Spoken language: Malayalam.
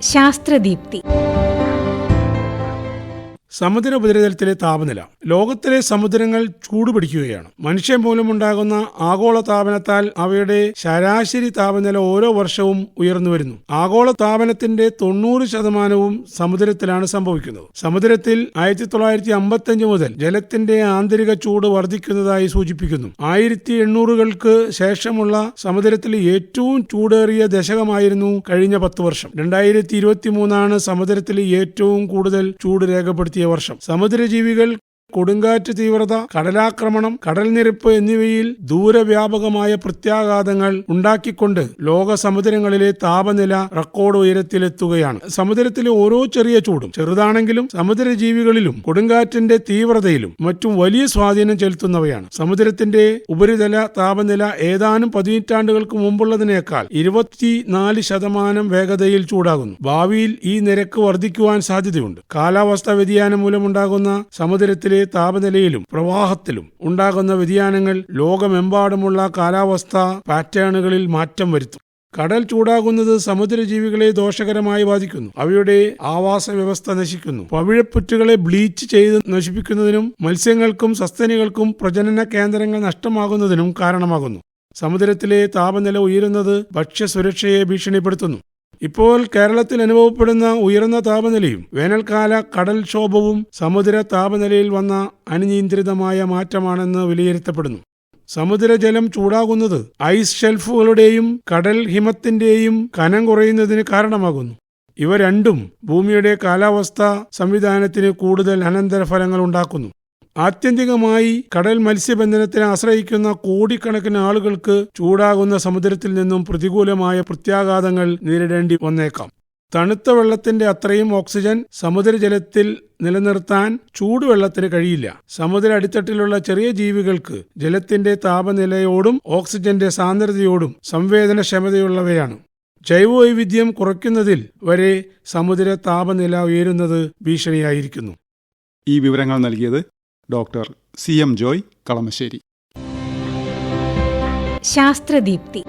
ശാസ്ത്രദീപ്തി. സമുദ്ര ഉപരിതലത്തിലെ താപനില. ലോകത്തിലെ സമുദ്രങ്ങൾ ചൂടുപിടിക്കുകയാണ്. മനുഷ്യൻ മൂലമുണ്ടാകുന്ന ആഗോള താപനത്താൽ അവയുടെ ശരാശരി താപനില ഓരോ വർഷവും ഉയർന്നു വരുന്നു. ആഗോള താപനത്തിന്റെ തൊണ്ണൂറ് ശതമാനവും സമുദ്രത്തിലാണ് സംഭവിക്കുന്നത്. സമുദ്രത്തിൽ ആയിരത്തി തൊള്ളായിരത്തി അമ്പത്തഞ്ച് മുതൽ ജലത്തിന്റെ ആന്തരിക ചൂട് വർദ്ധിക്കുന്നതായി സൂചിപ്പിക്കുന്നു. ആയിരത്തി എണ്ണൂറുകൾക്ക് ശേഷമുള്ള സമുദ്രത്തിലെ ഏറ്റവും ചൂടേറിയ ദശകമായിരുന്നു കഴിഞ്ഞ പത്ത് വർഷം. രണ്ടായിരത്തി ഇരുപത്തി മൂന്നാണ് സമുദ്രത്തിലെ ഏറ്റവും കൂടുതൽ ചൂട് രേഖപ്പെടുത്തിയ വർഷം. സമുദ്രജീവികൾ കൊടുങ്കാറ്റ് തീവ്രത കടലാക്രമണം കടൽനിരപ്പ് എന്നിവയിൽ ദൂരവ്യാപകമായ പ്രത്യാഘാതങ്ങൾ ഉണ്ടാക്കിക്കൊണ്ട് ലോക സമുദ്രങ്ങളിലെ താപനില റെക്കോർഡ് ഉയരത്തിലെത്തുകയാണ്. സമുദ്രത്തിലെ ഓരോ ചെറിയ ചൂടും ചെറുതാണെങ്കിലും സമുദ്രജീവികളിലും കൊടുങ്കാറ്റിന്റെ തീവ്രതയിലും മറ്റും വലിയ സ്വാധീനം ചെലുത്തുന്നവയാണ്. സമുദ്രത്തിന്റെ ഉപരിതല താപനില ഏതാനും പതിറ്റാണ്ടുകൾക്ക് മുമ്പുള്ളതിനേക്കാൾ ഇരുപത്തിനാല് ശതമാനം വേഗതയിൽ ചൂടാകുന്നു. ഭാവിയിൽ ഈ നിരക്ക് വർദ്ധിക്കുവാൻ സാധ്യതയുണ്ട്. കാലാവസ്ഥാ വ്യതിയാനം മൂലമുണ്ടാകുന്ന സമുദ്രത്തിലെ താപനിലയിലും പ്രവാഹത്തിലും ഉണ്ടാകുന്ന വ്യതിയാനങ്ങൾ ലോകമെമ്പാടുമുള്ള കാലാവസ്ഥ പാറ്റേണുകളിൽ മാറ്റം വരുത്തും. കടൽ ചൂടാകുന്നത് സമുദ്രജീവികളെ ദോഷകരമായി ബാധിക്കുന്നു. അവയുടെ ആവാസ വ്യവസ്ഥ നശിക്കുന്നു. പവിഴപ്പുറ്റുകളെ ബ്ലീച്ച് ചെയ്ത് നശിപ്പിക്കുന്നതിനും മത്സ്യങ്ങൾക്കും സസ്തനികൾക്കും പ്രജനന കേന്ദ്രങ്ങൾ നഷ്ടമാകുന്നതിനും കാരണമാകുന്നു. സമുദ്രത്തിലെ താപനില ഉയരുന്നത് ഭക്ഷ്യസുരക്ഷയെ ഭീഷണിപ്പെടുത്തുന്നു. ഇപ്പോൾ കേരളത്തിൽ അനുഭവപ്പെടുന്ന ഉയർന്ന താപനിലയും വേനൽക്കാല കടൽക്ഷോഭവും സമുദ്ര താപനിലയിൽ വന്ന അനിയന്ത്രിതമായ മാറ്റമാണെന്ന് വിലയിരുത്തപ്പെടുന്നു. സമുദ്രജലം ചൂടാകുന്നത് ഐസ് ഷെൽഫുകളുടെയും കടൽ ഹിമത്തിന്റെയും കനം കുറയുന്നതിന് കാരണമാകുന്നു. ഇവ രണ്ടും ഭൂമിയുടെ കാലാവസ്ഥാ സംവിധാനത്തിന് കൂടുതൽ അനന്തരഫലങ്ങൾ ഉണ്ടാക്കുന്നു. ആത്യന്തികമായി കടൽ മത്സ്യബന്ധനത്തിനെ ആശ്രയിക്കുന്ന കോടിക്കണക്കിന് ആളുകൾക്ക് ചൂടാകുന്ന സമുദ്രത്തിൽ നിന്നും പ്രതികൂലമായ പ്രത്യാഘാതങ്ങൾ നേരിടേണ്ടി വന്നേക്കാം. തണുത്ത വെള്ളത്തിന്റെ അത്രയും ഓക്സിജൻ സമുദ്രജലത്തിൽ നിലനിർത്താൻ ചൂടുവെള്ളത്തിന് കഴിയില്ല. സമുദ്ര അടിത്തട്ടിലുള്ള ചെറിയ ജീവികൾക്ക് ജലത്തിന്റെ താപനിലയോടും ഓക്സിജന്റെ സാന്ദ്രതയോടും സംവേദനക്ഷമതയുള്ളവയാണ്. ജൈവവൈവിധ്യം കുറയ്ക്കുന്നതിൽ വരെ സമുദ്ര താപനില ഉയരുന്നത് ഭീഷണിയായിരിക്കുന്നു. ഈ വിവരങ്ങൾ നൽകിയത് doctor C M Joy Kalamassery. Sasthradeepthi.